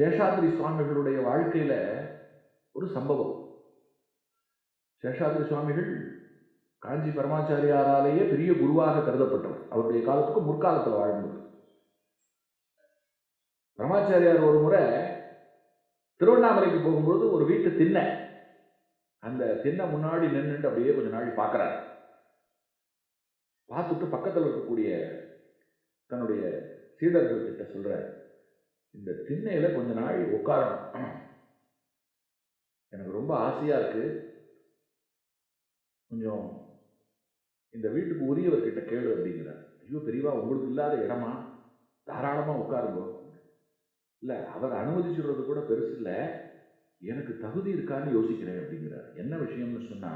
சேஷாத்ரி சுவாமிகளுடைய வாழ்க்கையில் ஒரு சம்பவம். சேஷாத்ரி சுவாமிகள் காஞ்சி பரமாச்சாரியாராலேயே பெரிய குருவாக கருதப்பட்டவர். அவருடைய காலத்துக்கு முற்காலத்தில் வாழ்ந்தவர். பரமாச்சாரியார் ஒரு முறை திருவண்ணாமலைக்கு போகும்போது ஒரு வீட்டு திண்ணை அந்த திண்ணை முன்னாடி நின்றுட்டு அப்படியே கொஞ்ச நாள் பார்க்குறாரு பார்த்துட்டு பக்கத்தில் இருக்கக்கூடிய தன்னுடைய சீடர்கள் கிட்ட சொல்கிறார் இந்த திண்ணையில கொஞ்ச நாள் உட்காரணும். எனக்கு ரொம்ப ஆசையா இருக்கு. கொஞ்சம் இந்த வீட்டுக்கு உரியவர்கிட்ட கேளு அப்படிங்கிறார். ஐயோ பெரியவா உங்களுக்கு இல்லாத இடமா? தாராளமா உட்காருங்கோ இல்லை அவர் அனுமதிச்சுடுறது கூட பெருசு இல்லை. எனக்கு தகுதி இருக்கான்னு யோசிக்கிறேன் அப்படிங்கிறார். என்ன விஷயம்னு சொன்னா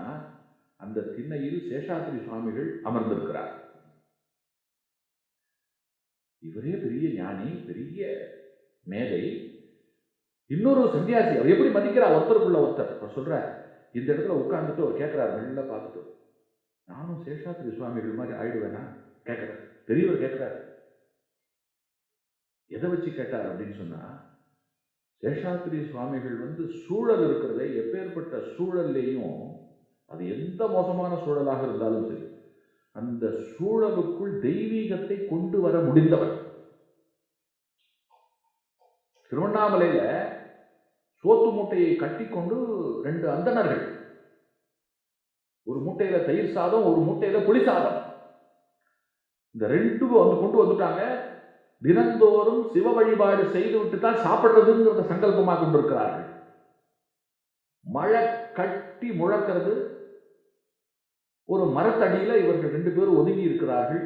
அந்த திண்ணையில் சேஷாத்ரி சுவாமிகள் அமர்ந்திருக்கிறார். இவரே பெரிய ஞானி பெரிய மேதை இன்னொரு சன்னியாசி அவர் எப்படி மதிக்கிறார்? ஒருத்தருக்குள்ள ஒருத்தர். அவர் சொல்கிறார் இந்த இடத்துல உட்காந்துட்டு அவர் கேட்குறார் மெல்ல பார்த்துட்டு. நானும் சேஷாத்ரி சுவாமிகள் மாதிரி ஆயிடுவேனா? கேட்குறார். பெரியவர் கேட்கிறார். எதை வச்சு கேட்டார் அப்படின்னு சொன்னால் சேஷாத்ரி சுவாமிகள் வந்து சூழல் இருக்கிறதே எப்பேற்பட்ட சூழல்லையும் அது எந்த மோசமான சூழலாக இருந்தாலும் சரி அந்த சூழலுக்குள் தெய்வீகத்தை கொண்டு வர முடிந்தவர். திருவண்ணாமலையில் சோத்து மூட்டையை கட்டிக்கொண்டு ரெண்டு அந்தணர்கள். ஒரு மூட்டையில தயிர் சாதம் ஒரு மூட்டையில புளி சாதம். இந்த ரெண்டும் வந்து கொண்டு வந்துட்டாங்க. தினந்தோறும் சிவ வழிபாடு செய்து விட்டு தான் சாப்பிடுறதுங்கிறத சங்கல்பமாக கொண்டிருக்கிறார்கள். மழை கட்டி முழக்கிறது. ஒரு மரத்தடியில் இவர்கள் ரெண்டு பேரும் ஒதுங்கி இருக்கிறார்கள்.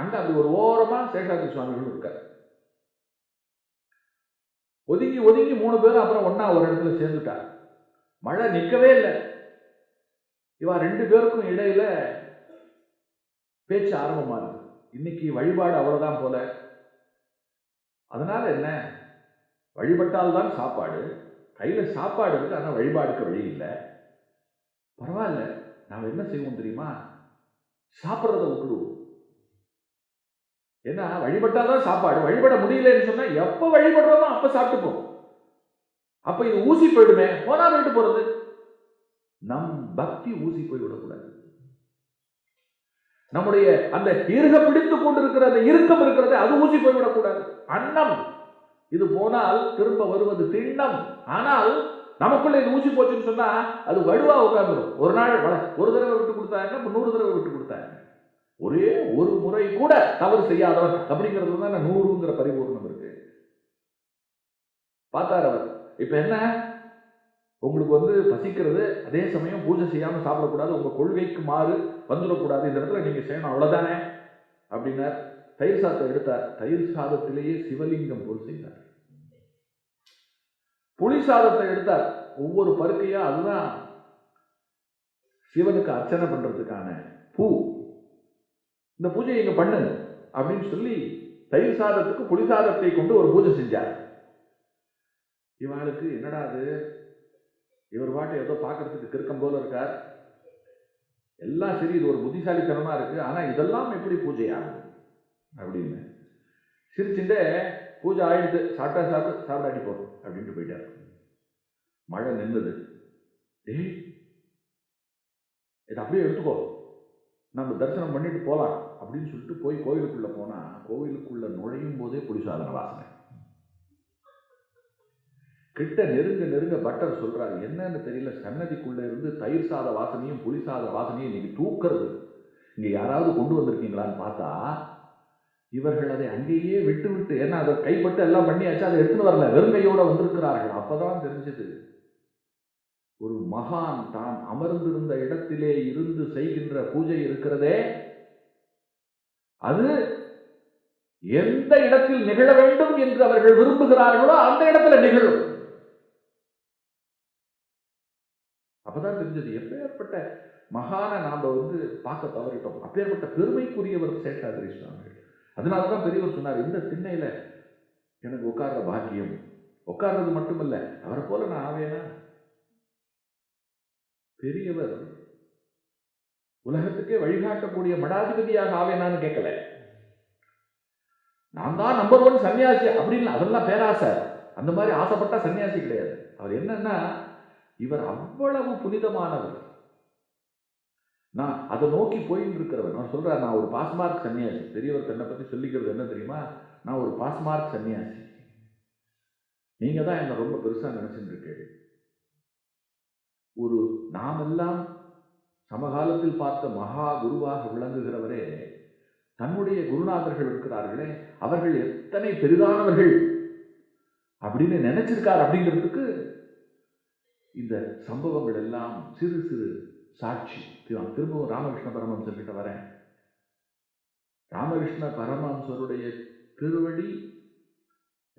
அங்கே அது ஒரு ஓரமாக சேஷாதி சுவாமிகள் இருக்கார். ஒதுங்கி ஒதுங்கி மூணு பேரும் அப்புறம் ஒன்றா ஒரு இடத்துல சேர்ந்துட்டார் மழை நிற்கவே இல்லை. இவா ரெண்டு பேருக்கும் இடையில பேச்சு ஆரம்பமாகுது இன்னைக்கு வழிபாடு அவ்வளோதான் போல. அதனால என்ன? வழிபட்டால்தான் சாப்பாடு. கையில் சாப்பாடு இருக்கு ஆனால் வழிபாடுக்கு வழி இல்லை. பரவாயில்ல. நாம் என்ன செய்வோம் தெரியுமா? சாப்பிட்றத விட்டுடுவோம். ஏன்னா வழிபட்டாதான் சாப்பாடு. வழிபட முடியலன்னு சொன்னா எப்ப வழிபடுறோமோ அப்ப சாப்பிட்டுப்போம் அப்ப இது ஊசி போயிடுமே. போனா விட்டு போறது. நம் பக்தி ஊசி போய் விடக்கூடாது. நம்முடைய அந்த இருக பிடித்து கொண்டிருக்கிற அந்த இறுக்கம் இருக்கிறது அது ஊசி போய் விடக்கூடாது. அன்னம். இது போனால் திரும்ப வருவது திண்ணம். ஆனால் நமக்குள்ள இது ஊசி போச்சுன்னு சொன்னா அது வடுவா உட்காந்துரும் ஒரு நாள் ஒரு தடவை விட்டு கொடுத்தாங்க நூறு தடவை விட்டு கொடுத்தாங்க. ஒரே ஒரு முறை கூட தவறு செய்யாதவன் அப்படிங்கிறது தான் நூறுங்கிற பரிபூர்ணம் இருக்கு. பார்த்தார் அவர். இப்ப என்ன? உங்களுக்கு வந்து பசிக்கிறது அதே சமயம் பூஜை செய்யாம சாப்பிடக்கூடாது உங்க கொள்கைக்கு மாறு வந்துடக்கூடாது இந்த இடத்துல நீங்க செய்யணும் அவ்வளவுதானே? அப்படின்னார். தயிர் சாதத்தை எடுத்தார். தயிர் சாதத்திலேயே சிவலிங்கம் போல் செய்தார். புளி சாதத்தை எடுத்தார். ஒவ்வொரு பருக்கையா அதுதான் சிவனுக்கு அர்ச்சனை பண்றதுக்கான பூ. இந்த பூஜையை இங்கே பண்ணுங்க அப்படின்னு சொல்லி தயிர் சாதத்துக்கு புளி சாதத்தை கொண்டு ஒரு பூஜை செஞ்சார். இவளுக்கு என்னடா அது? இவர் பாட்டு ஏதோ பார்க்கறதுக்கு கிறுக்கம் போல இருக்கார். எல்லாம் சரி இது ஒரு புத்திசாலித்தனமா இருக்கு. ஆனால் இதெல்லாம் எப்படி பூஜையாகும் அப்படின்னு. சிரிச்சுட்டே பூஜை ஆயிடுது. சாப்பிட்டா சாப்பிட்டு சாப்பிடாட்டி போதும் அப்படின்ட்டு போயிட்டார். மழை நின்றுது ஏய் இதை அப்படியே எடுத்துக்கோ. நம்ம தரிசனம் பண்ணிட்டு போகலாம் அப்படின்னு சொல்லிட்டு போய் கோவிலுக்குள்ளே போனால் கோவிலுக்குள்ளே நுழையும் போதே புலிசாதன வாசனை. கிட்ட நெருங்க நெருங்க பட்டர் சொல்கிறார் என்னன்னு தெரியல சன்னதிக்குள்ளே இருந்து தயிர் சாத வாசனையும் புளி சாத வாசனையும் இன்னைக்கு தூக்கிறது. இங்கே யாராவது கொண்டு வந்திருக்கீங்களான்னு பார்த்தா இவர்கள் அதை அங்கேயே விட்டு விட்டு ஏன்னா அதை கைப்பட்டு எல்லாம் பண்ணியாச்சு அதை எடுத்துன்னு வரல வெறுமையோடு வந்திருக்கிறார்கள். அப்போதான் தெரிஞ்சது ஒரு மகான் தான் அமர்ந்திருந்த இடத்திலே இருந்து செய்கின்ற பூஜை இருக்கிறதே அது எந்த இடத்தில் நிகழ வேண்டும் என்று அவர்கள் விரும்புகிறார்களோ அந்த இடத்துல நிகழும். அப்பதான் தெரிஞ்சது எப்பேற்பட்ட மகான நாம வந்து பார்க்க தவறிட்டோம். அப்பேற்பட்ட பெருமைக்குரியவர் சேஷாதிரி சுவாமிகள் அதனாலதான் பெரியவர் சொன்னார் இந்த திண்ணையில எனக்கு உட்கார்ற பாக்கியம். உட்கார்றது மட்டுமல்ல அவரை போல நான் ஆவேனா? பெரியவர் உலகத்துக்கே வழிகாட்டக்கூடிய மடாதிபதியாக ஆவேனான்னு கேட்கல. நான் தான் நம்பர் ஒன் சன்னியாசி அப்படின்னு அதெல்லாம் பேராசை. அந்த மாதிரி ஆசைப்பட்டா சன்னியாசி கிடையாது. அவர் என்னன்னா இவர் அவ்வளவு புனிதமானவர். நான் அதை நோக்கி போயின்னு இருக்கிறவன் நான் சொல்றேன் நான் ஒரு பாஸ்மார்க் சன்னியாசி. பெரியவர் தன்னை பத்தி சொல்லிக்கிறது என்ன தெரியுமா? நான் ஒரு பாஸ்மார்க் சன்னியாசி. நீங்க தான் என்னை ரொம்ப பெருசா நினைச்சுட்டு இருக்கேன் ஒரு நாமெல்லாம் சமகாலத்தில் பார்த்த மகா குருவாக விளங்குகிறவரே தன்னுடைய குருநாதர்கள் இருக்கிறார்களே அவர்கள் எத்தனை பெரிதானவர்கள் அப்படின்னு நினைச்சிருக்கார் அப்படிங்கிறதுக்கு இந்த சம்பவங்கள் எல்லாம் சிறு சிறு சாட்சி. திரும்பவும் ராமகிருஷ்ண பரமஹம்சர் கிட்ட வரேன். ராமகிருஷ்ண பரமஹம்சருடைய திருவடி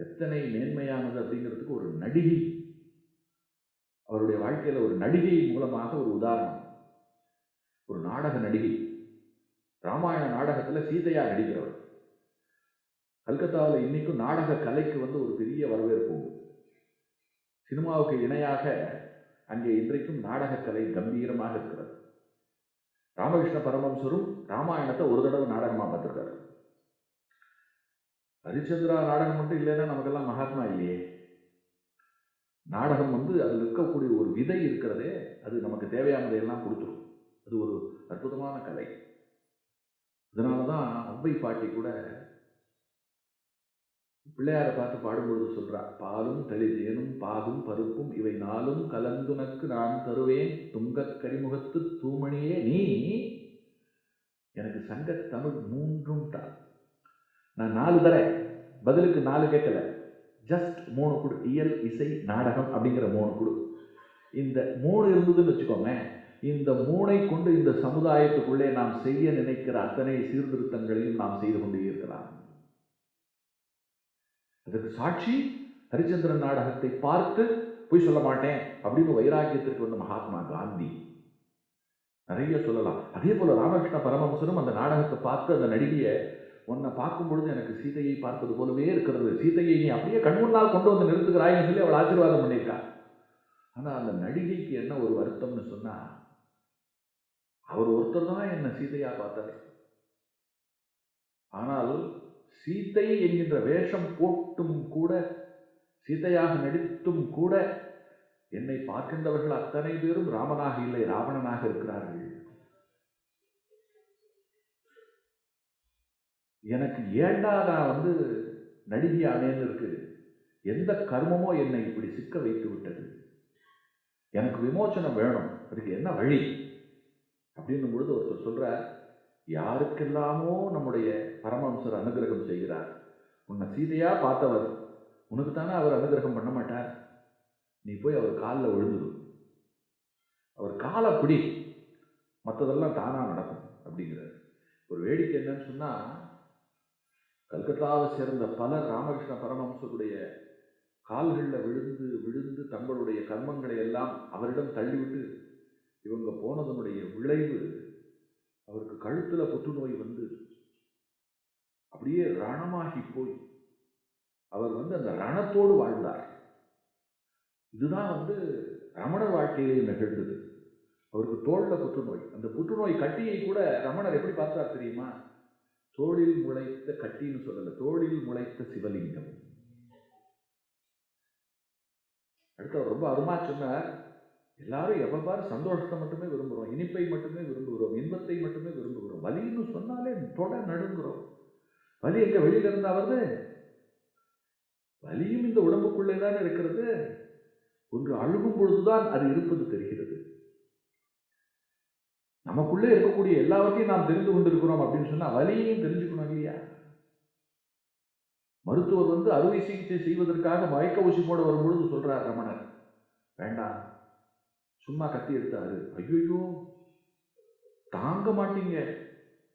எத்தனை மேன்மையானது அப்படிங்கிறதுக்கு ஒரு நடிகை அவருடைய வாழ்க்கையில் ஒரு நடிகை மூலமாக ஒரு உதாரணம். ஒரு நாடக நடிகை. ராமாயண நாடகத்தில் சீதையா நடிக்கிறவர். கல்கத்தாவில் இன்னைக்கும் நாடக கலைக்கு வந்து ஒரு பெரிய வரவேற்பு உண்டு. சினிமாவுக்கு இணையாக அங்கே இன்றைக்கும் நாடக கலை கம்பீரமாக இருக்கிறது. ராமகிருஷ்ண பரமம்சரும் ராமாயணத்தை ஒரு தடவை நாடகமாக பார்த்துருக்காரு. ஹரிச்சந்திரா நாடகம் மட்டும் இல்லைன்னா நமக்கெல்லாம் மகாத்மா இல்லையே. நாடகம் வந்து அதில் இருக்கக்கூடிய ஒரு விதை இருக்கிறதே அது நமக்கு தேவையானதையெல்லாம் கொடுத்துரும். அது ஒரு அற்புதமான கலை. அதனால தான் அவ்வை பாட்டி கூட பிள்ளையாரை பார்த்து பாடும்பொழுது சொல்றா பாலும் தெளிதேனும் பாகும் பருப்பும் இவை நாளும் கலந்துனக்கு நான் தருவேன். துங்கக் கரிமுகத்து தூமணியே நீ. எனக்கு சங்கத் தமிழ் மூன்றும் தான் நான் நாலு தரேன். பதிலுக்கு நாலு கேட்கல. ஜஸ்ட் மூணு குடு. இயல் இசை நாடகம் அப்படிங்கிற மூணு குடு. இந்த மூணு இருந்ததுன்னு வச்சுக்கோங்க இந்த மூனை கொண்டு இந்த சமுதாயத்துக்குள்ளே நாம் செய்ய நினைக்கிற அத்தனை சீர்திருத்தங்களையும் நாம் செய்து கொண்டே இருக்கலாம் அதற்கு சாட்சி ஹரிச்சந்திரன் நாடகத்தை பார்த்து போய் சொல்ல மாட்டேன் அப்படின்னு வைராக்கியத்திற்கு வந்த மகாத்மா காந்தி. நிறைய சொல்லலாம். அதே போல ராமகிருஷ்ண பரமஹம்சரும் அந்த நாடகத்தை பார்த்து அந்த நடிகையை உன்னை பார்க்கும் பொழுது எனக்கு சீதையை பார்ப்பது போலவே இருக்கிறது. சீதையை நீ அப்படியே கண் முன்னால் கொண்டு வந்து நிறுத்துகிறாய்னு சொல்லி அவள் ஆசீர்வாதம் பண்ணியிருக்கா. ஆனால் அந்த நடிகைக்கு என்ன ஒரு வருத்தம்னு சொன்னால் அவர் ஒருத்தர் தான் என்ன சீதையா பார்த்தார். ஆனால் சீத்தை என்கின்ற வேஷம் போட்டும் கூட சீதையாக நடித்தும் கூட என்னை பார்க்கின்றவர்கள் அத்தனை பேரும் ராமனாக இல்லை ராவணனாக இருக்கிறார்கள். எனக்கு ஏண்டா நான் வந்து நடிகையானேன்னு இருக்கு எந்த கர்மமோ என்னை இப்படி சிக்க வைத்து விட்டது? எனக்கு விமோச்சனம் வேணும். அதுக்கு என்ன வழி? அப்படின்னும் பொழுது ஒருத்தர் சொல்கிறார் யாருக்கெல்லாமோ நம்முடைய பரமஹம்சர் அனுகிரகம் செய்கிறார். உன்னை சீதையாக பார்த்தவர் உனக்கு தானே அவர் அனுகிரகம் பண்ண மாட்டார். நீ போய் அவர் காலில் விழுந்துடும் அவர் காலை பிடி மற்றதெல்லாம் தானாக நடக்கும் அப்படிங்கிறார். ஒரு வேடிக்கை என்னன்னு சொன்னால் கல்கத்தாவை சேர்ந்த பல ராமகிருஷ்ண பரமஹம்சருடைய கால்களில் விழுந்து விழுந்து தங்களுடைய கர்மங்களை எல்லாம் அவரிடம் தள்ளிவிட்டு இவங்க போனதனுடைய விளைவு அவருக்கு கழுத்துல புற்றுநோய் வந்து அப்படியே ரணமாகி போய் அவர் வந்து அந்த ரணத்தோடு வாழ்ந்தார். இதுதான் வந்து ரமணர் வாழ்க்கையிலே நிகழ்ந்தது. அவருக்கு தோல்ல புற்றுநோய் அந்த புற்றுநோய் கட்டியை கூட ரமணர் எப்படி பார்த்தார் தெரியுமா? தோளில் முளைத்த கட்டின்னு சொல்லல தோளில் முளைத்த சிவலிங்கம். அடுத்து அவர் ரொம்ப அருமா சொன்னார் எல்லாரும் எப்ப சந்தோஷத்தை மட்டுமே விரும்புகிறோம் இனிப்பை மட்டுமே விரும்புகிறோம் இன்பத்தை மட்டுமே விரும்புகிறோம். வலின்னு சொன்னாலே தொட நடுங்குறோம். வலி எங்க வெளியில இருந்தா வருது? வலியும் இந்த உடம்புக்குள்ளே தான் இருக்கிறது. ஒன்று அழுகும் பொழுதுதான் அது இருப்பது தெரிகிறது. நமக்குள்ளே இருக்கக்கூடிய எல்லாவற்றையும் நாம் தெரிந்து கொண்டிருக்கிறோம் அப்படின்னு சொன்னா வலியையும் தெரிஞ்சுக்கணும் இல்லையா? மருத்துவர் வந்து அறுவை சிகிச்சை செய்வதற்காக மயக்க ஊசி போட வரும்பொழுது சொல்றார் ரமணர். வேண்டாம். சும்மா கத்தி எடுத்தாரு. ஐயோ தாங்க மாட்டீங்க.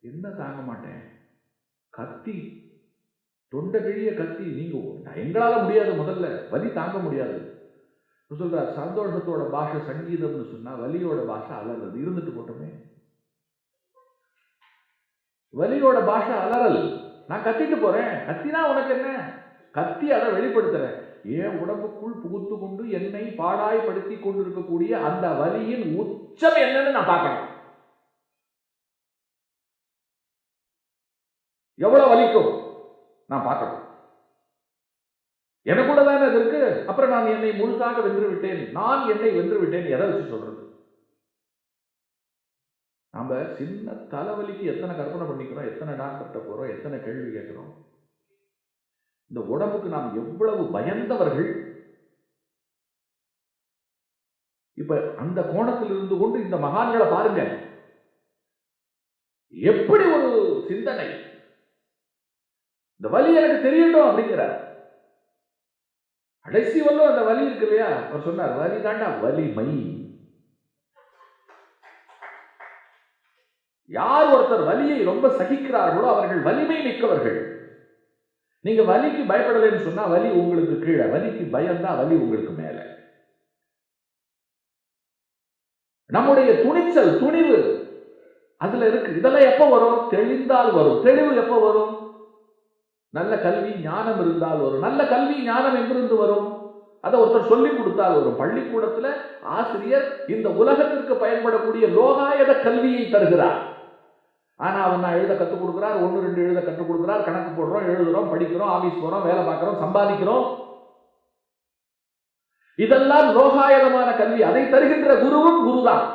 என்ன தாங்க மாட்டேன்? கத்தி தொண்டை கிழிய கத்தி. நீங்க எங்களால முடியாது முதல்ல. வலி தாங்க முடியாது. சொல்றார் சந்தோஷத்தோட பாஷை சங்கீதம்னு சொன்னா வலியோட பாஷை அலறது இருந்துட்டு போட்டோமே. வலியோட பாஷை அலறல். நான் கத்திட்டு போறேன். கத்தினா உனக்கு என்ன? கத்தி அதை வெளிப்படுத்துறேன். என் உடம்புக்குள் புகுத்து கொண்டு என்னை பாடாய்படுத்தி கொண்டிருக்கக்கூடிய அந்த வலியின் உச்சம் என்னன்னு நான் பார்க்கணும். எவ்வளவு வலிக்கும்? நான் பார்க்கணும். எனக்குள்ள தானே அது இருக்கு? அப்புறம் நான் என்னை முழுசாக வென்று விட்டேன் நான் என்னை வென்று விட்டேன் எதை வச்சு சொல்றது? நாம சின்ன தலைவலிக்கு எத்தனை கற்பனை பண்ணிக்கிறோம்? எத்தனை டாக்டர்கிட்ட போறோம்? எத்தனை கேள்வி கேட்கிறோம்? இந்த உடம்புக்கு நாம் எவ்வளவு பயந்தவர்கள்? இப்ப அந்த கோணத்தில் இருந்து கொண்டு இந்த மகான்களை பாருங்க. எப்படி ஒரு சிந்தனை? இந்த வலி எனக்கு தெரியட்டும் அப்படிங்கிறார். கடைசி வரலும் அந்த வலி இருக்கு இல்லையா? அவர் சொன்னார் வலி தாண்டா வலிமை யார் ஒருத்தர் வலியை ரொம்ப சகிக்கிறார்களோ அவர்கள் வலிமை மிக்கவர்கள். நீங்க வலிக்கு பயப்படலைன்னு சொன்னா வலி உங்களுக்கு கீழே. வலிக்கு பயம்தான் வலி உங்களுக்கு மேல. நம்முடைய துணிச்சல் துணிவு அதுல இருக்கு. இதெல்லாம் எப்ப வரும்? தெளிந்தால் வரும். தெளிவு எப்ப வரும்? நல்ல கல்வி ஞானம் இருந்தால் வரும். நல்ல கல்வி ஞானம் எங்கிருந்து வரும்? அதை ஒருத்தர் சொல்லி கொடுத்தால் வரும். பள்ளிக்கூடத்துல ஆசிரியர் இந்த உலகத்திற்கு பயன்படக்கூடிய லோகாயத கல்வியை தருகிறார். ஆனா அவன் நான் எழுத கற்றுக் கொடுக்குறார் ஒன்று ரெண்டு எழுத கற்றுக் கொடுக்குறார் கணக்கு போடுறோம் எழுதுறோம் படிக்கிறோம் ஆஃபீஸ் போகிறோம் வேலை பார்க்குறோம் சம்பாதிக்கிறோம். இதெல்லாம் லோகாயதமான கல்வி. அதை தருகின்ற குருவும் குருதான்.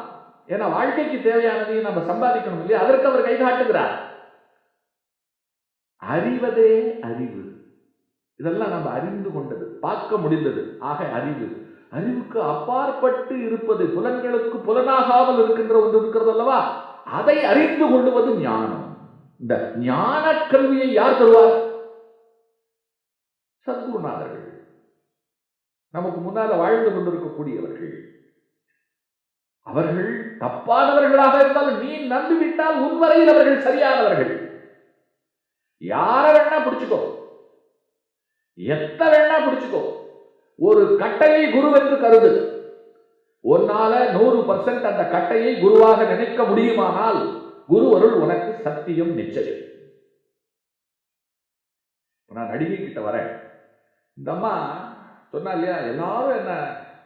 ஏன்னா வாழ்க்கைக்கு தேவையானதையும் நம்ம சம்பாதிக்கணும் இல்லையா? அதற்கு அவர் கை காட்டுகிறார். அறிவதே அறிவு. இதெல்லாம் நம்ம அறிந்து கொண்டது பார்க்க முடிந்தது. ஆக அறிவு. அறிவுக்கு அப்பாற்பட்டு இருப்பது புலன்களுக்கு புலனாகாமல் இருக்கின்ற ஒன்று இருக்கிறது அல்லவா? அதை அறிந்து கொள்ளுவது ஞானம். இந்த ஞான கல்வியை யார் தருவார்? சத்குருநாதர்கள். நமக்கு முன்னால் வாழ்ந்து கொண்டிருக்கக்கூடியவர்கள். அவர்கள் தப்பானவர்களாக இருந்தாலும் நீ நம்பிவிட்டால் உன்வரையில் அவர்கள் சரியானவர்கள். யார வேணா பிடிச்சுக்கோ. எத்த வேணா பிடிச்சுக்கோ. ஒரு கட்டையை குரு என்று கருது. உன்னால நூறு பர்சன்ட் அந்த கட்டையை குருவாக நினைக்க முடியுமானால் குருவருள் உனக்கு சத்தியம் நிச்சயம். நான் நடிகை கிட்ட வரேன். இந்த அம்மா சொன்னா இல்லையா எல்லாரும் என்ன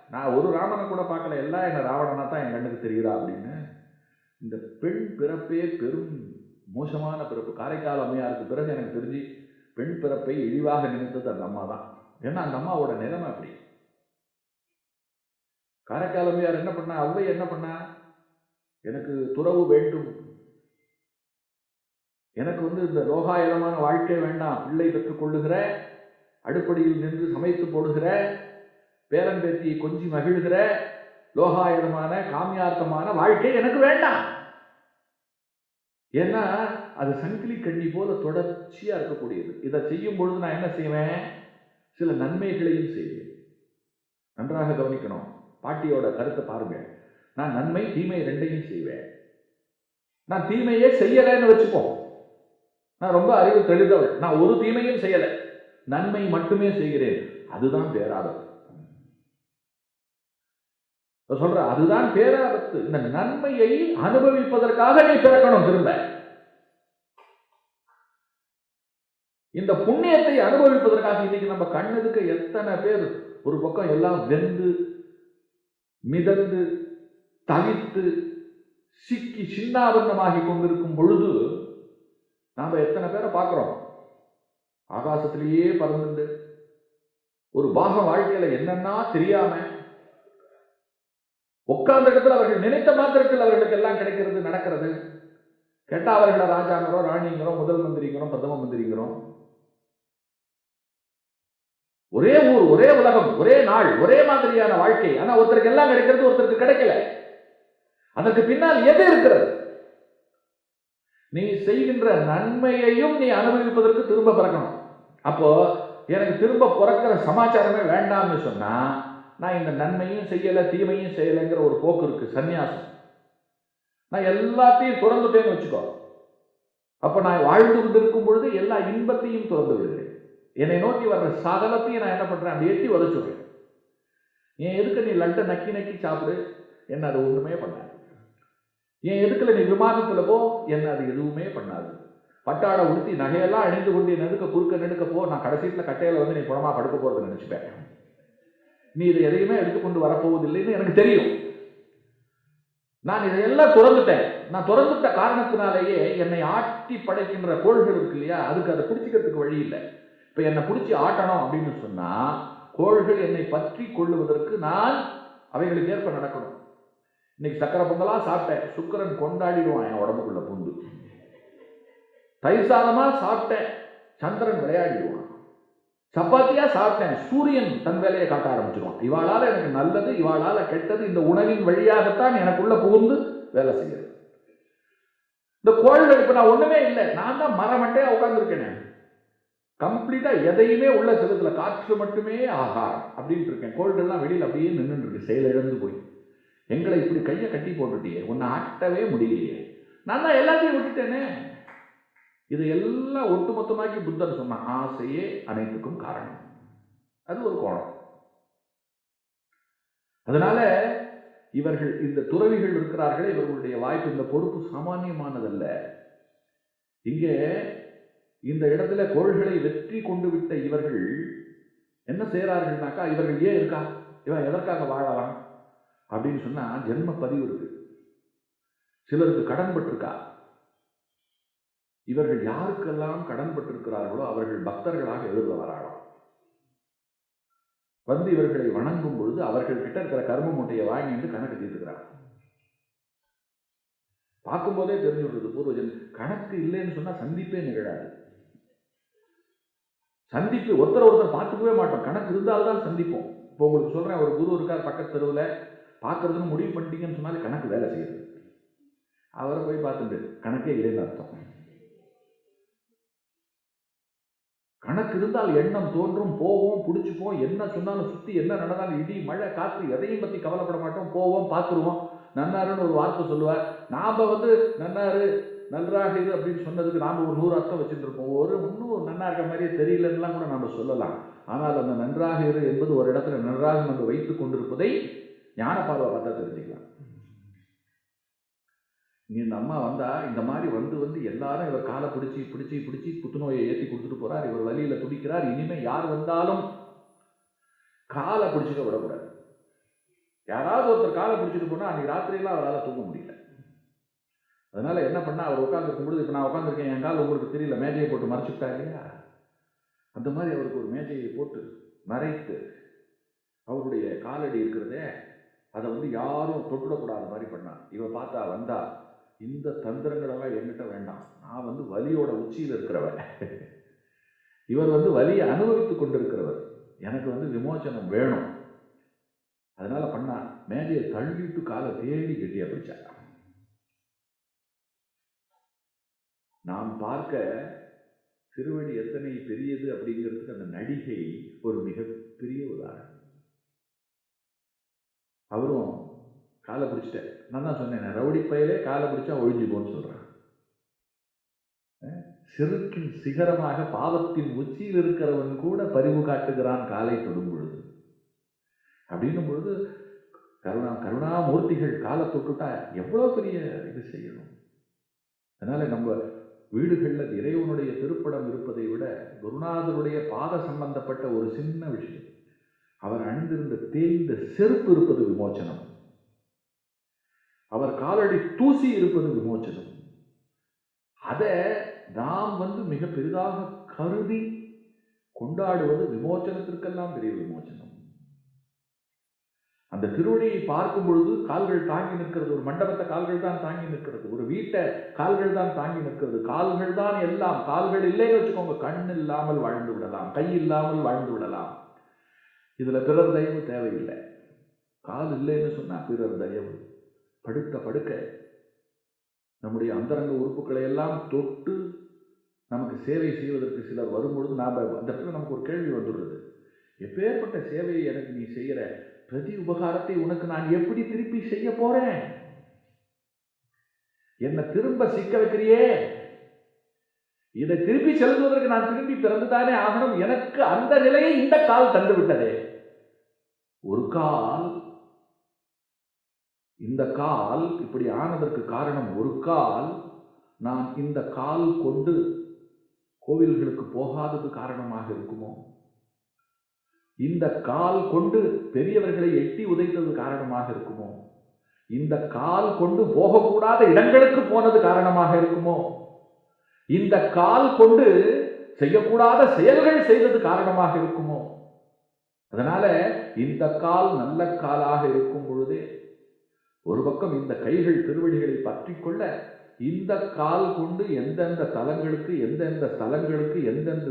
நான் ஒரு ராமனை கூட பார்க்கல எல்லாம் என்ன ராவணனா தான் என் கண்ணுக்கு தெரியுறா அப்படின்னு? இந்த பெண் பிறப்பே பெரும் மோசமான பிறப்பு. காரைக்கால் அம்மையாருக்கு பிறகு எனக்கு தெரிஞ்சு பெண் பிறப்பை இழிவாக நினைத்தது அந்த அம்மா தான் ஏன்னா அந்த அம்மாவோட நிலைமை அப்படி. காரைக்காலமையார் என்ன பண்ணா அவ்வை என்ன பண்ணா? எனக்கு துறவு வேண்டும். எனக்கு வந்து இந்த லோகாயலமான வாழ்க்கை வேண்டாம். பிள்ளை பெற்றுக் கொள்ளுகிற அடுப்படியில் நின்று சமைத்து போடுகிற பேரம்பேத்தியை கொஞ்சி மகிழ்கிற லோகாயதமான காமியார்த்தமான வாழ்க்கை எனக்கு வேண்டாம். ஏன்னா அது சங்கிலி கண்ணி போல தொடர்ச்சியாக இருக்கக்கூடியது. இதை செய்யும் பொழுது நான் என்ன செய்வேன்? சில நன்மைகளையும் செய்வேன். நன்றாக கவனிக்கணும். பாட்டியோட கருத்தை பாருங்க. நான் நன்மை தீமை ரெண்டையும் செய்வேன். நான் தீமையே செய்யலைன்னு வச்சுப்போம் நான் ரொம்ப அறிவு தெளிந்தவள் நான் ஒரு தீமையும் செய்யலை. நன்மை மட்டுமே செய்கிறேன். அதுதான் பேராபத்து சொல்ற அதுதான் பேராபத்து இந்த நன்மையை அனுபவிப்பதற்காக நீ பிறக்கணும் திரும்ப. இந்த புண்ணியத்தை அனுபவிப்பதற்காக இன்னைக்கு நம்ம கண்ணுக்கு எத்தனை பேர் ஒரு பக்கம் எல்லாம் வெந்து மிதந்து தவித்து சிக்கி சின்னாபந்தமாகி கொண்டிருக்கும் பொழுது நாம் எத்தனை பேரை பார்க்குறோம்? ஆகாசத்திலேயே பறந்துண்டு. ஒரு பாக வாழ்க்கையில் என்னன்னா தெரியாம உட்கார்ந்த இடத்துல அவர்கள் நினைத்த மாத்திரத்தில் அவர்களுக்கு எல்லாம் கிடைக்கிறது நடக்கிறது. கேட்டா அவர்களை ராஜாங்கிறோம் ராணிங்கிறோம் முதல் மந்திரிங்கிறோம் பிரதம மந்திரிங்கிறோம். ஒரே ஊர் ஒரே உலகம் ஒரே நாள் ஒரே மாதிரியான வாழ்க்கை. ஆனா ஒருத்தருக்கு எல்லாம் கிடைக்கிறது ஒருத்தருக்கு கிடைக்கல. அதற்கு பின்னால் எது இருக்கிறது? நீ செய்கின்ற நன்மையையும் நீ அனுபவிப்பதற்கு திரும்ப பிறக்கணும். அப்போ எனக்கு திரும்ப பிறக்கிற சமாச்சாரமே வேண்டாம்னு சொன்னா நான் இந்த நன்மையும் செய்யல தீமையும் செய்யலைங்கிற ஒரு போக்கு இருக்கு சன்னியாசம் நான் எல்லாத்தையும் திறந்துட்டேன்னு வச்சுக்கோ. அப்ப நான் வாழ்ந்து கொண்டிருக்கும் பொழுது எல்லா இன்பத்தையும் திறந்து விடு என்னை நோக்கி வர்ற சகலத்தையும் நான் என்ன பண்ணுறேன் அப்படி எட்டி உதச்சுடுறேன் என் எதுக்கு நீ லட்டை நக்கி நக்கி சாப்பிடு? என்ன அது ஒன்றுமே பண்ணாது. என் எதுக்கில் நீ விமானத்தில் போ? என்ன அது எதுவுமே பண்ணாது. பட்டாடை உடுத்தி நகையெல்லாம் அணிந்து கொண்டு நெடுக்க குறுக்க நெடுக்க போ. நான் கடைசியில் கட்டையில் வந்து நீ குணமாக படுக்க போகிறது நினச்சிப்பேன். நீ இதை எதையுமே எடுத்துக்கொண்டு வரப்போவதில்லைன்னு எனக்கு தெரியும். நான் இதையெல்லாம் திறந்துட்டேன். நான் திறந்துட்ட காரணத்தினாலேயே என்னை ஆட்டி படைக்கின்ற கோள்கள் இருக்கு இல்லையா? அதுக்கு அதை பிடிச்சிக்கிறதுக்கு வழி இல்லை. இப்போ என்னை பிடிச்சி ஆட்டணும் அப்படின்னு சொன்னால் கோள்கள் என்னை பற்றி கொள்ளுவதற்கு நான் அவைகளுக்கு ஏற்ப நடக்கணும். இன்னைக்கு சக்கரை பொங்கலாக சாப்பிட்டேன். சுக்கிரன் கொண்டாடிடுவான் என் உடம்புக்குள்ள பூந்து. தயிர் சாப்பிட்டேன். சந்திரன் விளையாடிடுவான். சப்பாத்தியாக சாப்பிட்டேன். சூரியன் தன் வேலையை காட்ட ஆரம்பிச்சிருவான். இவாளால் எனக்கு நல்லது இவாளால் கெட்டது இந்த உணவின் வழியாகத்தான் எனக்குள்ள புகுந்து வேலை செய்யறது இந்த கோள்கள் இப்போ நான் ஒன்றுமே இல்லை. நான் தான் மரமட்டையாக உட்கார்ந்துருக்கேன். கம்ப்ளீட்டாக எதையுமே உள்ள செலுத்தல. காற்று மட்டுமே ஆகாரம் அப்படின்ட்டு இருக்கேன். கோல்டெல்லாம் வெளியில் அப்படியே நின்றுட்டு இருக்கு. செயலிழந்து போய். எங்களை இப்படி கையை கட்டி போட்டுட்டியே. உன்னை ஆட்டவே முடியலையே. நான் தான் எல்லாத்தையும் விட்டுட்டேனே. இது எல்லாம் ஒட்டுமொத்தமாக்கி புத்தர் சொன்ன ஆசையே அனைத்துக்கும் காரணம். அது ஒரு கோணம். அதனால இவர்கள் இந்த துறவிகள் இருக்கிறார்களே இவர்களுடைய வாய்ப்பு இந்த பொறுப்பு சாமானியமானதல்ல. இங்கே இந்த இடத்துல கோள்களை வெற்றி கொண்டு விட்ட இவர்கள் என்ன செய்கிறார்கள்னாக்கா இவர்கள் ஏன் இருக்கா? இவன் எதற்காக வாழலாம் அப்படின்னு சொன்னா ஜென்ம பதிவு இருக்கு. சிலருக்கு கடன் பட்டிருக்கா? இவர்கள் யாருக்கெல்லாம் கடன் பட்டிருக்கிறார்களோ அவர்கள் பக்தர்களாக எழுத வராளாம் வந்து இவர்களை வணங்கும் பொழுது அவர்கள் கிட்ட இருக்கிற கர்ம மூட்டையை வாங்கிட்டு கணக்கு தீர்த்துக்கிறார் பார்க்கும்போதே தெரிஞ்சு விடுறது பூர்வஜன் கணக்கு இல்லைன்னு சொன்னால் சந்திப்பே நிகழாது. சந்திப்பு ஒருத்தர் ஒருத்தர் பார்த்துக்கவே மாட்டோம். கணக்கு இருந்தால்தான் சந்திப்போம். இப்போ உங்களுக்கு சொல்கிறேன் ஒரு குரு இருக்கார் பக்கத்து தெருவில் பார்க்கறதுன்னு முடிவு பண்ணிட்டீங்கன்னு சொன்னாலே கணக்கு வேலை செய்யுது. அவரை போய் பார்த்துட்டு கணக்கே இல்லைன்னு அர்த்தம். கணக்கு இருந்தால் எண்ணம் தோன்றும் போவோம் பிடிச்சிப்போம். என்ன சொன்னாலும் சுற்றி என்ன நடந்தாலும் இடி மழை காற்று எதையும் பற்றி கவலைப்பட மாட்டோம். போவோம் பார்த்துருவோம். நன்னாருன்னு ஒரு வார்த்தை சொல்லுவார். நாம் வந்து நன்னாரு நன்றாக இது அப்படின்னு சொன்னதுக்கு நாம் ஒரு நூறு அர்த்தம் வச்சுருப்போம் ஒரு இன்னும் நன்னா இருக்க மாதிரியே தெரியலன்னுலாம் கூட நம்ம சொல்லலாம். ஆனால் அந்த நன்றாக இரு என்பது ஒரு இடத்துல நன்றாக நம்ம வைத்துக் கொண்டிருப்பதை ஞான பார்வை பார்த்தா தெரிஞ்சுக்கலாம். நீ இந்த அம்மா வந்தால் இந்த மாதிரி வந்து வந்து எல்லாரும் இவர் காலை பிடிச்சி பிடிச்சி பிடிச்சி புத்துநோயை ஏற்றி கொடுத்துட்டு போறார். இவர் வழியில் துடிக்கிறார். இனிமேல் யார் வந்தாலும் காலை பிடிச்சிக்க விடக்கூடாது. யாராவது ஒருத்தர் காலை பிடிச்சிட்டு போனால் அன்னைக்கு ராத்திரியெல்லாம் அவரால் தூங்க முடியல. அதனால என்ன பண்ணா அவர் உட்காந்துருக்கும் பொழுது இப்போ நான் உட்காந்துருக்கேன் என் கால் உங்களுக்கு தெரியல மேஜையை போட்டு மறைச்சிட்டா இல்லையா? அந்த மாதிரி அவருக்கு ஒரு மேஜையை போட்டு மறைத்து அவருடைய காலடி இருக்கிறதே அதை வந்து யாரும் தொட்டுடக்கூடாத மாதிரி பண்ணான் இவ பார்த்தா வந்தா இந்த தந்திரங்களெல்லாம் என்கிட்ட வேண்டாம். நான் வந்து வலியோட உச்சியில் இருக்கிறவன். இவர் வந்து வலியை அனுபவித்து கொண்டிருக்கிறவர். எனக்கு வந்து விமோச்சனம் வேணும். அதனால பண்ணா மேஜையை தள்ளிட்டு காலை தேடி கட்டியா பிடிச்சா நாம் பார்க்க திருவடி எத்தனை பெரியது அப்படிங்கிறதுக்கு அந்த நடிகை ஒரு மிகப்பெரிய உதாரணம். அவரும் காலை பிடிச்சிட்டேன் நான் தான் சொன்னேன் ரவுடி பயிலே காலை பிடிச்சா ஒழிஞ்சு போன்னு சொல்றேன் சிறுக்கின் சிகரமாக பாவத்தின் உச்சியில் இருக்கிறவன் கூட பரிவு காட்டுகிறான் காலை தொடும் பொழுது. அப்படின்னும் பொழுது கருணா கருணாமூர்த்திகள் காலை தொட்டுட்டா எவ்வளோ பெரிய இது செய்யணும்? அதனால் நம்ம வீடுகளில் இறைவனுடைய திருப்படம் இருப்பதை விட குருநாதருடைய பாத சம்பந்தப்பட்ட ஒரு சின்ன விஷயம். அவர் அணிந்திருந்த தேய்ந்த செருப்பு இருப்பது விமோச்சனம். அவர் காலடி தூசி இருப்பது விமோச்சனம். அதை நாம் வந்து மிக பெரிதாக கருதி கொண்டாடுவது விமோச்சனத்திற்கெல்லாம் பெரிய விமோச்சனம். அந்த திருவடியை பார்க்கும் பொழுது கால்கள் தாங்கி நிற்கிறது. ஒரு மண்டபத்தை கால்கள் தான் தாங்கி நிற்கிறது. ஒரு வீட்டை கால்கள் தான் தாங்கி நிற்கிறது. கால்கள் தான் எல்லாம். கால்கள் இல்லைன்னு வச்சுக்கோங்க. கண் இல்லாமல் வாழ்ந்து விடலாம். கை இல்லாமல் வாழ்ந்து விடலாம். இதில் பிறர் தயவு தேவையில்லை. கால் இல்லைன்னு சொன்னால் பிறர் தயவு. படுத்த படுக்க நம்முடைய அந்தரங்க உறுப்புகளை எல்லாம் தொட்டு நமக்கு சேவை செய்வதற்கு சிலர் வரும்பொழுது நாம் அந்த இடத்துல நமக்கு ஒரு கேள்வி வந்துடுறது. எப்பேற்பட்ட சேவையை எனக்கு நீ செய்கிற பிரதி உபகாரத்தை உனக்கு நான் எப்படி திருப்பி செய்ய போறேன்? என்னை திரும்ப சிக்க வைக்கிறியே? இதை திருப்பி செலுத்துவதற்கு நான் திரும்பி பிறந்துதானே ஆகணும்? எனக்கு அந்த நிலையை இந்த கால் தந்து விட்டதே ஒரு கால் இந்த கால் இப்படி ஆனதற்கு காரணம் ஒரு கால் நான் இந்த கால் கொண்டு கோவில்களுக்கு போகாதது காரணமாக இருக்குமோ? இந்த கால் கொண்டு பெரியவர்களை எட்டி உதைத்தது காரணமாக இருக்குமோ? இந்த கால் கொண்டு போகக்கூடாத இடங்களுக்கு போனது காரணமாக இருக்குமோ? இந்த கால் கொண்டு செய்யக்கூடாத செயல்கள் செய்தது காரணமாக இருக்குமோ? அதனால இந்த கால் நல்ல காலாக இருக்கும் பொழுதே ஒரு பக்கம் இந்த கைகள் திருவடிகளை பற்றி கொள்ள இந்த கால் கொண்டு எந்தெந்த தலங்களுக்கு எந்தெந்த ஸ்தலங்களுக்கு எந்தெந்த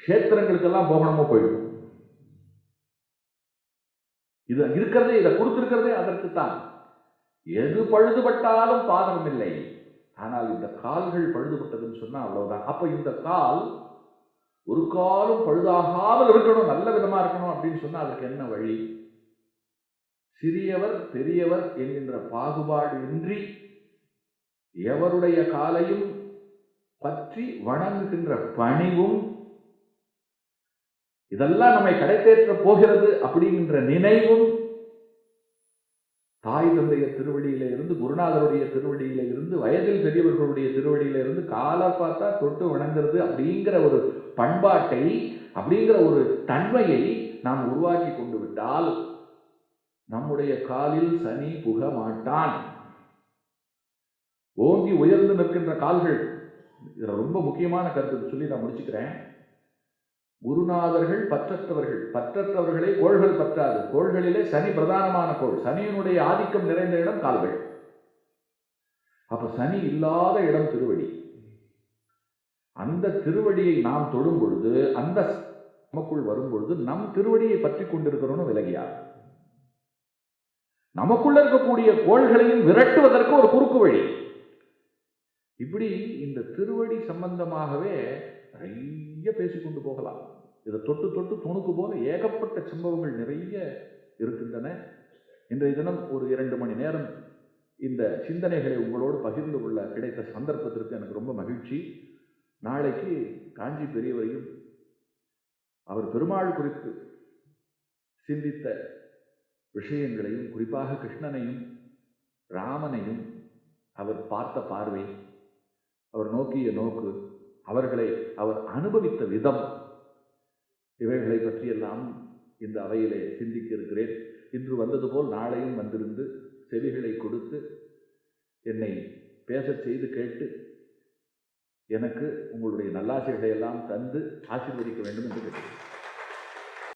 கஷேத்திரங்களுக்கெல்லாம் போகணுமோ போயிடும் இது இருக்கிறதே இதை கொடுத்திருக்கிறதே அதற்கு தான் எது பழுதுபட்டாலும் பாதகம் இல்லை ஆனால் இந்த கால்கள் பழுதுபட்டதுன்னு சொன்னால் அவ்வளவுதான். அப்போ இந்த கால் ஒரு காலும் பழுதாகாமல் இருக்கணும் நல்ல விதமாக இருக்கணும் அப்படின்னு சொன்னால் அதுக்கு என்ன வழி? சிறியவர் பெரியவர் என்கின்ற பாகுபாடு இன்றி எவருடைய காலையும் பற்றி வணங்குகின்ற பணிவும் இதெல்லாம் நம்மை கடைத்தேற்ற போகிறது அப்படிங்கின்ற நினைவும் தாய் தந்தைய திருவடியில இருந்து குருநாதருடைய திருவடியில இருந்து வயதில் பெரியவர்களுடைய திருவடியில இருந்து காலை பார்த்தா தொட்டு வணங்குறது அப்படிங்கிற ஒரு பண்பாட்டை அப்படிங்கிற ஒரு தன்மையை நாம் உருவாக்கி கொண்டு விட்டால் நம்முடைய காலில் சனி புக மாட்டான். ஓங்கி உயர்ந்து நிற்கின்ற கால்கள் இதில் ரொம்ப முக்கியமான கருத்து சொல்லி நான் முடிச்சுக்கிறேன். குருநாதர்கள் பற்றற்றவர்கள். பற்றற்றவர்களை கோள்கள் பற்றாது. கோள்களிலே சனி பிரதானமான கோள். சனியினுடைய ஆதிக்கம் நிறைந்த இடம் கால்கள். அப்ப சனி இல்லாத இடம் திருவடி. அந்த திருவடியை நாம் தொடும் பொழுது அந்த நமக்குள் வரும் பொழுது நம் திருவடியை பற்றி கொண்டிருக்கிறோம்னு விலகியார். நமக்குள்ள இருக்கக்கூடிய கோள்களையும் விரட்டுவதற்கு ஒரு குறுக்கு வழி. இப்படி இந்த திருவடி சம்பந்தமாகவே நிறைய பேசிக்கொண்டு போகலாம். இதை தொட்டு தொட்டு துணுக்கு போல ஏகப்பட்ட சம்பவங்கள் நிறைய இருக்கின்றன. இன்றைய தினம் ஒரு இரண்டு மணி நேரம் இந்த சிந்தனைகளை உங்களோடு பகிர்ந்து கொள்ள கிடைத்த சந்தர்ப்பத்திற்கு எனக்கு ரொம்ப மகிழ்ச்சி. நாளைக்கு காஞ்சி பெரியவரையும் அவர் பெருமாள் குறித்து சிந்தித்த விஷயங்களையும் குறிப்பாக கிருஷ்ணனையும் ராமனையும் அவர் பார்த்த பார்வை அவர் நோக்கிய நோக்கு அவர்களை அவர் அனுபவித்த விதம். இவைகளை பற்றியெல்லாம் இந்த அவையிலே சிந்திக்க இருக்கிறேன். இன்று வந்தது போல் நாளையும் வந்திருந்து செவிகளை கொடுத்து என்னை பேசச் செய்து கேட்டு எனக்கு உங்களுடைய நல்லாசைகளை எல்லாம் தந்து ஆசீர்வதிக்க வேண்டும் என்று கேட்டேன்